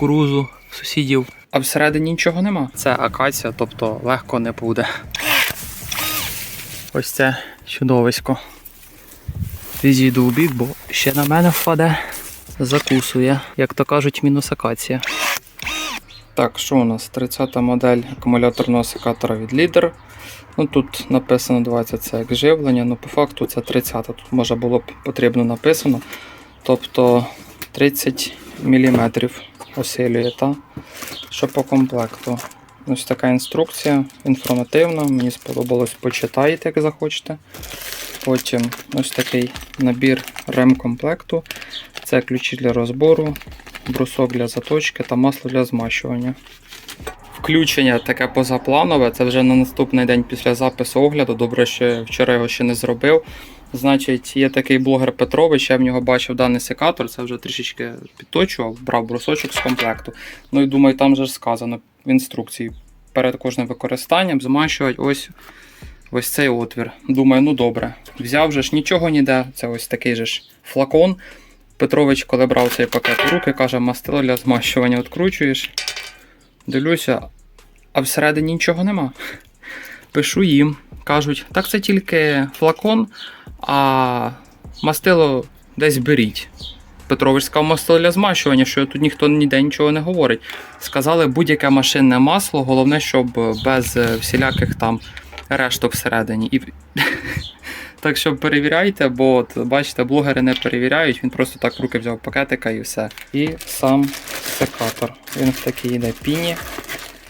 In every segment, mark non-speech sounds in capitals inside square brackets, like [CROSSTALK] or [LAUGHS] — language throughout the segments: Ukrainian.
кукурузу сусідів. А всередині нічого нема. Це акація, тобто легко не буде. Ось це чудовисько. Відійду у бік, бо ще на мене впаде. Закусує, як то кажуть, мінус акація. Так, що у нас? 30-та модель акумуляторного секатора від Leader. Ну, тут написано 20 це як живлення, ну по факту це 30-та. Тут може було б потрібно написано. Тобто 30 мм осилює. Та? Що по комплекту? Ось така інструкція інформативна. Мені сподобалось, почитайте, як захочете. Потім ось такий набір ремкомплекту. Це ключі для розбору, брусок для заточки та масло для змащування. Включення таке позапланове, це вже на наступний день після запису огляду. Добре, що вчора його ще не зробив. Значить, є такий блогер Петрович, я в нього бачив даний секатор, це вже трішечки підточував, брав брусочок з комплекту. Ну і думаю, там же сказано в інструкції перед кожним використанням змащувати ось, ось цей отвір. Думаю, ну добре. Взяв же ж нічого ніде, це ось такий же ж флакон. Петрович, коли брав цей пакет в руки, каже, мастило для змащування відкручуєш. Дивлюся, а всередині нічого нема. Пишу їм. Кажуть, так це тільки флакон, а мастило десь беріть. Петрович сказав мастило для змащування, що тут ніхто ніде нічого не говорить. Сказали, будь-яке машинне масло, головне, щоб без всіляких там решток всередині. І... [LAUGHS] так що перевіряйте, бо от, бачите, блогери не перевіряють, він просто так руки взяв пакетика і все. І сам секатор. Він в такій йде піні,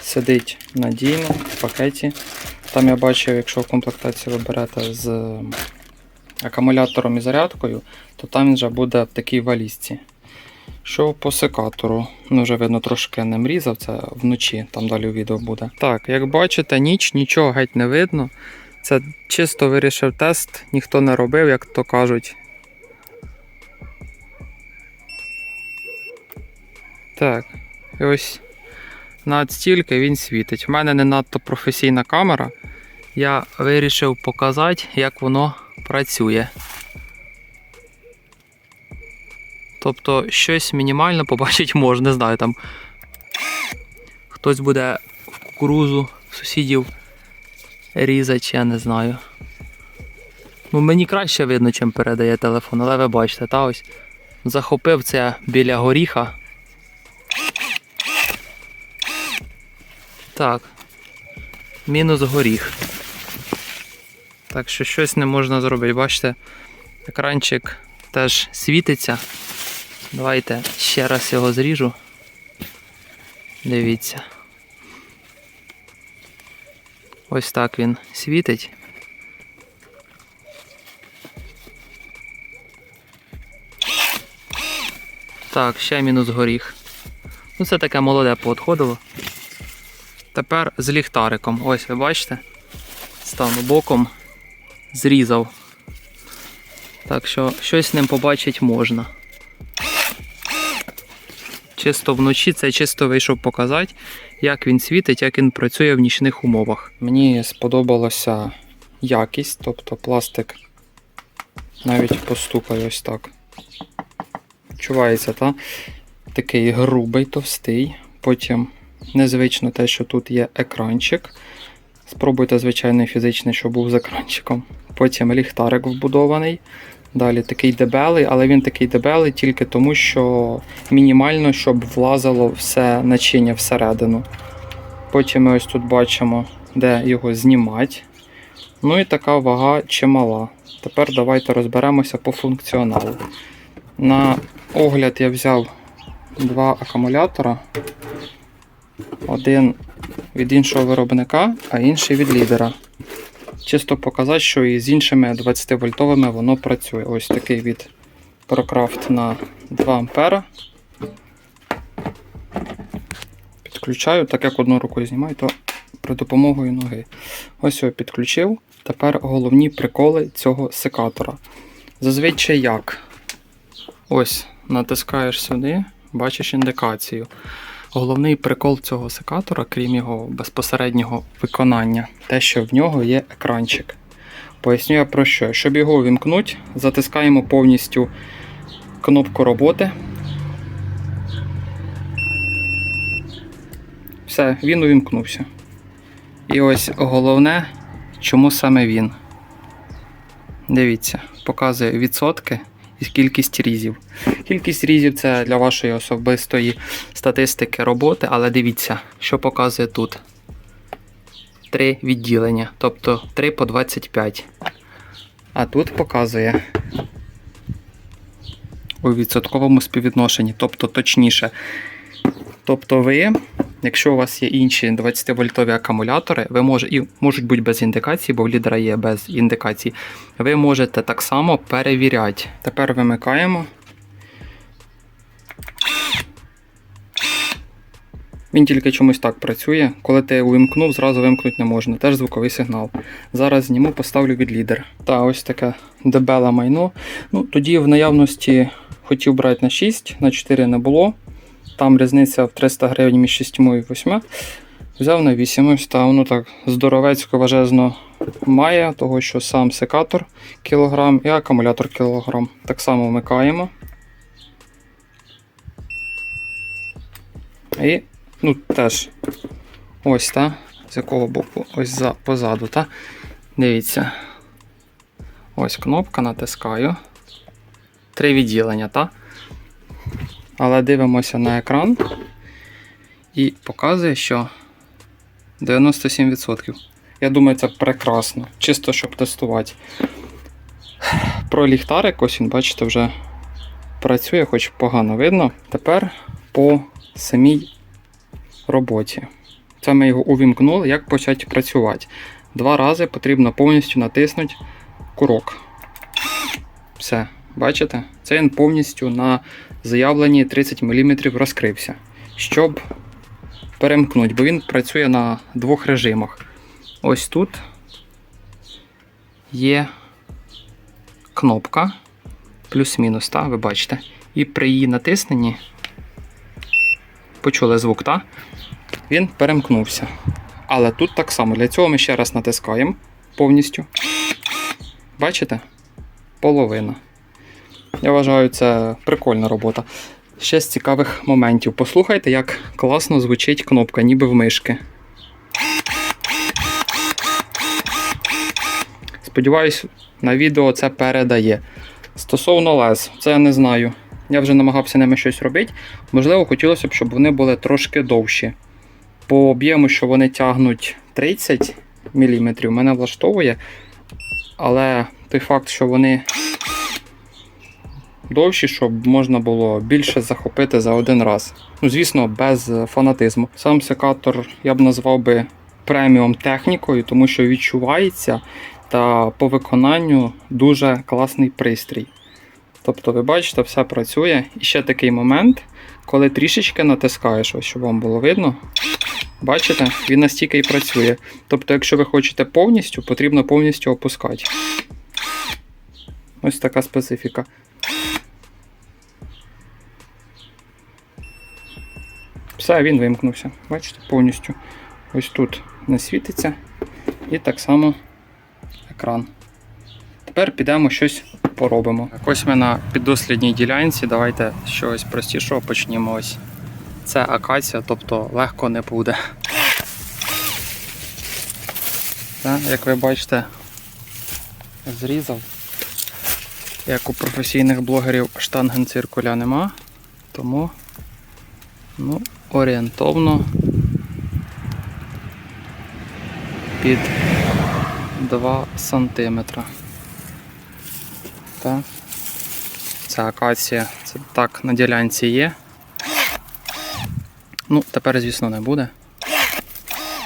сидить надійно в пакеті. Там я бачив, якщо в комплектації ви берете з акумулятором і зарядкою, то там він вже буде в такій валізці. Що по секатору, ну вже видно трошки не мрізав, це вночі, там далі у відео буде. Так, як бачите, ніч, нічого геть не видно. Це чисто вирішив тест, ніхто не робив, як то кажуть. Так, і ось на стільки він світить. В мене не надто професійна камера. Я вирішив показати, як воно працює. Тобто щось мінімально побачити можна, не знаю там. Хтось буде в кукурузу сусідів різати, я не знаю. Ну, мені краще видно, чим передає телефон, але ви бачите, та ось захопив це біля горіха. Так. Мінус горіх. Так що щось не можна зробити. Бачите, екранчик теж світиться. Давайте ще раз його зріжу. Дивіться. Ось так він світить. Так, ще мінус горіх. Ну це таке молоде поотходило. Тепер з ліхтариком. Ось ви бачите? Стану боком, зрізав. Так що щось з ним побачити можна. Чисто вночі це чисто вийшов показати, як він світить, як він працює в нічних умовах. Мені сподобалася якість, тобто пластик навіть постукає ось так. Відчувається, та? такий грубий, товстий. Потім незвично те, що тут є екранчик. Спробуйте, звичайно, фізичний, щоб був з екранчиком. Потім ліхтарик вбудований. Далі такий дебелий, але він такий дебелий тільки тому, що мінімально, щоб влазило все начиння всередину. Потім ми ось тут бачимо, де його знімати. Ну і така вага чимала. Тепер давайте розберемося по функціоналу. На огляд я взяв два акумулятора. Один від іншого виробника, а інший від лідера. Чисто показати, що і з іншими 20 вольтовими воно працює. Ось такий від ProCraft на 2 А. Підключаю, так як одною рукою знімаю, то при допомогою ноги. Ось його підключив. Тепер головні приколи цього секатора. Зазвичай як? Ось, натискаєш сюди, бачиш індикацію. Головний прикол цього секатора, крім його безпосереднього виконання, те, що в нього є екранчик. Поясню я про що. Щоб його увімкнути, затискаємо повністю кнопку роботи. Все, він увімкнувся. І ось головне, чому саме він. Дивіться, показує відсотки і кількість різів. Кількість різів це для вашої особистої статистики роботи, але дивіться, що показує тут. Три відділення, тобто 3 по 25. А тут показує у відсотковому співвідношенні, тобто точніше. Тобто ви, якщо у вас є інші 20-вольтові акумулятори, ви може, і можуть бути без індикації, бо в лідера є без індикації, ви можете так само перевіряти. Тепер вимикаємо. Він тільки чомусь так працює. Коли ти увімкнув, зразу вимкнути не можна. Теж звуковий сигнал. Зараз зніму, поставлю від лідер. Та ось таке дебеле майно. Ну, тоді в наявності хотів брати на 6, на 4 не було. Там різниця в 300 гривень між 6 і 8. Взяв на 8, ось та воно так здоровецько важезно має, того що сам секатор кілограм і акумулятор кілограм. Так само вмикаємо. І ну, теж ось та, з якого боку, ось за, позаду, та. Дивіться. Ось кнопка, натискаю. Три відділення, та? Але дивимося на екран і показує, що 97%. Я думаю, це прекрасно. Чисто щоб тестувати. Про ліхтарик, ось він, бачите, вже працює, хоч погано видно. Тепер по самій роботі. Це ми його увімкнули, як почати працювати. Два рази потрібно повністю натиснути курок. Все, бачите? Це він повністю на заявленні 30 мм розкрився. Щоб перемкнути, бо він працює на двох режимах. Ось тут є кнопка плюс-мінус, та, ви бачите. І при її натисненні почули звук, та? Він перемкнувся. Але тут так само. Для цього ми ще раз натискаємо повністю. Бачите? Половина. Я вважаю, це прикольна робота. Ще з цікавих моментів. Послухайте, як класно звучить кнопка, ніби в мишки. Сподіваюсь, на відео це передає. Стосовно лез, це я не знаю. Я вже намагався ними щось робити. Можливо, хотілося б, щоб вони були трошки довші. По об'єму, що вони тягнуть 30 мм, мене влаштовує. Але той факт, що вони довші, щоб можна було більше захопити за один раз. Ну, звісно, без фанатизму. Сам секатор я б назвав би преміум технікою, тому що відчувається та по виконанню дуже класний пристрій. Тобто, ви бачите, все працює. І ще такий момент, коли трішечки натискаєш, ось щоб вам було видно. Бачите, він настільки і працює. Тобто, якщо ви хочете повністю, потрібно повністю опускати. Ось така специфіка. Все, він вимкнувся. Бачите, повністю. Ось тут не світиться. І так само екран. Тепер підемо щось поробимо. Ось ми на піддослідній ділянці. Давайте чогось простішого почнімо. Ось. Це акація, тобто легко не буде. Так, як ви бачите, зрізав. Як у професійних блогерів штангенциркуля нема, тому ну, орієнтовно під 2 сантиметра. Так. Це акація, це так на ділянці є. Ну, тепер, звісно, не буде.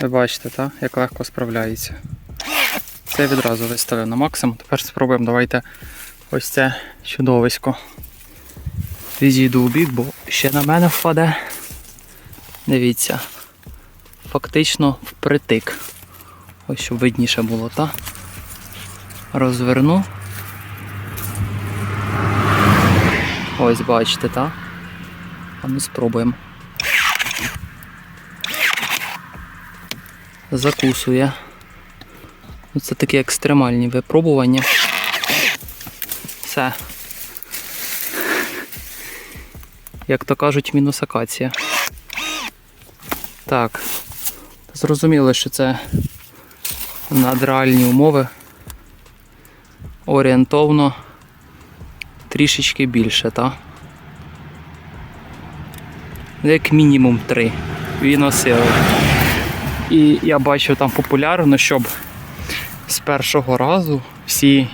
Ви бачите, так, як легко справляється. Це я відразу виставив на максимум. Тепер спробуємо, давайте ось це чудовисько. Відійду у бік, бо ще на мене впаде. Дивіться. Фактично впритик. Ось щоб видніше було, так? Розверну. Ось бачите, так? А ми спробуємо. Закусує. Ну, Це такі екстремальні випробування. Все. Як то кажуть, мінус акація. Так. Зрозуміло, що це надреальні умови. Орієнтовно трішечки більше, так? Як мінімум три. Він осилив. І я бачу там популярно, щоб з першого разу всі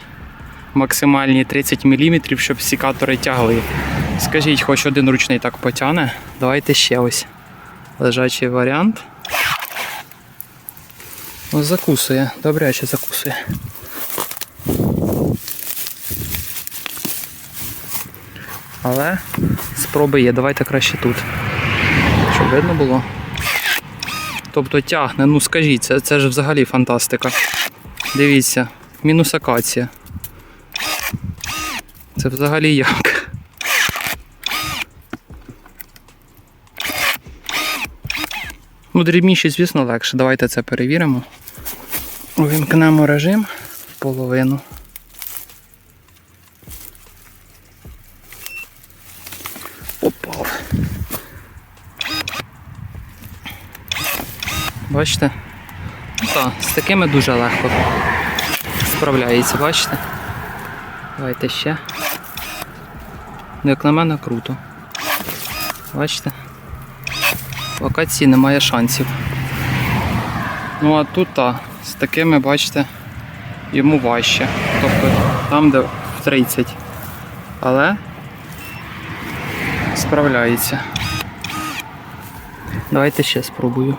максимальні 30 мм, щоб сікатори тягли. Скажіть, хоч один ручний так потягне. Давайте ще ось лежачий варіант. Ось закусує, добряче закусує. Але спроби є, давайте краще тут. Щоб видно було. Тобто тягне, ну скажіть, це, це ж взагалі фантастика. Дивіться, мінус акація. Це взагалі як? Ну, дрібніші, звісно, легше. Давайте це перевіримо. Увімкнемо режим в половину. Попав. Бачите? Так, з такими дуже легко справляється, бачите? Давайте ще. Ну, як на мене, круто. Бачите? Локації немає шансів. Ну а тут та, з такими, бачите, йому важче. Тобто там, де в 30. Але справляється. Давайте ще спробую.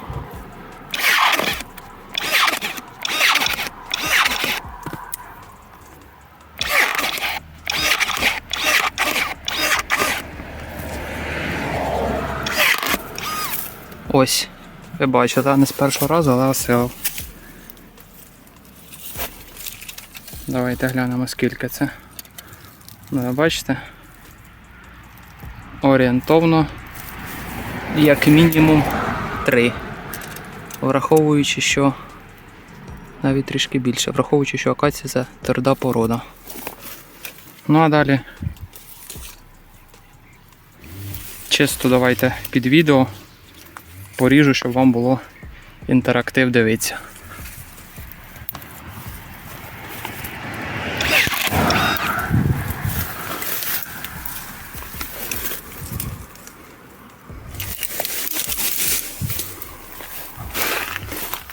Ось. Ви бачите, не з першого разу, але осилив. Давайте глянемо скільки це. Ну, бачите? Орієнтовно як мінімум 3. Враховуючи, що навіть трішки більше, враховуючи, що акація це тверда порода. Ну а далі. Чисто давайте під відео поріжу, щоб вам було інтерактив дивитися.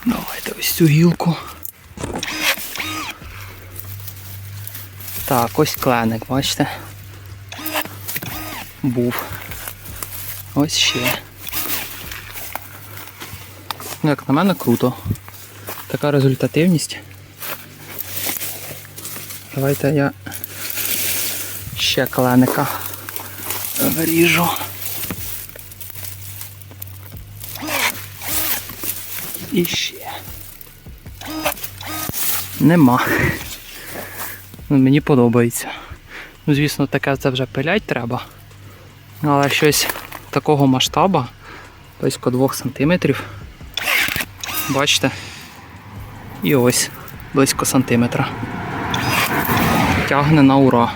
Давайте ось цю гілку. Так, ось кленик, бачите? Був. Ось ще. Ну, як на мене, круто. Така результативність. Давайте я ще кленика виріжу. І ще. Нема. Ну, мені подобається. Ну, звісно, таке це вже пилять треба. Але щось такого масштабу, близько 2 см. Бачите? І ось близько сантиметра. Тягне на ура.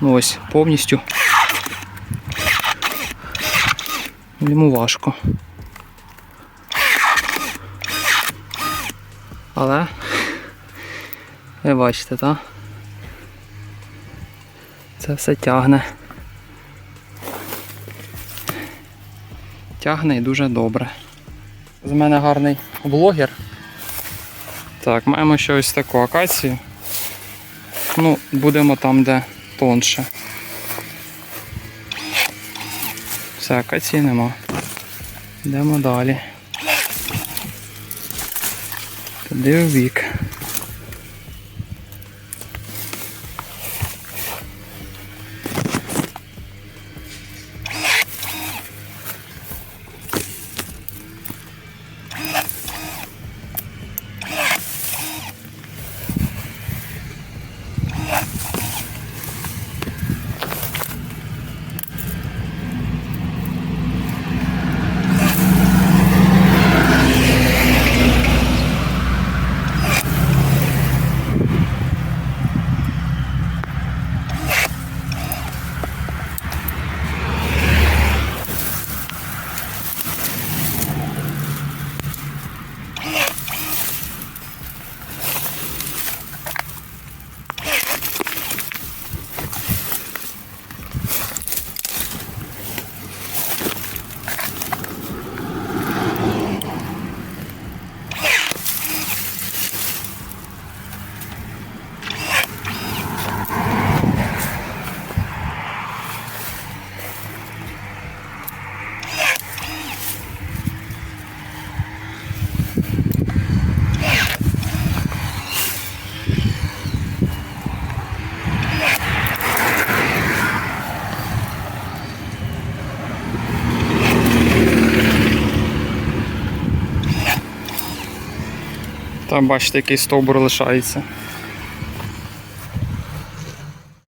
Ну ось повністю. Йому важко. Але ви бачите, так? Це все тягне. Тягне і дуже добре. З мене гарний блогер. Так, маємо ще ось таку акацію. Ну, будемо там, де тонше. Все, акації нема. Йдемо далі. Туди в бік. Там бачите, який стовбур лишається.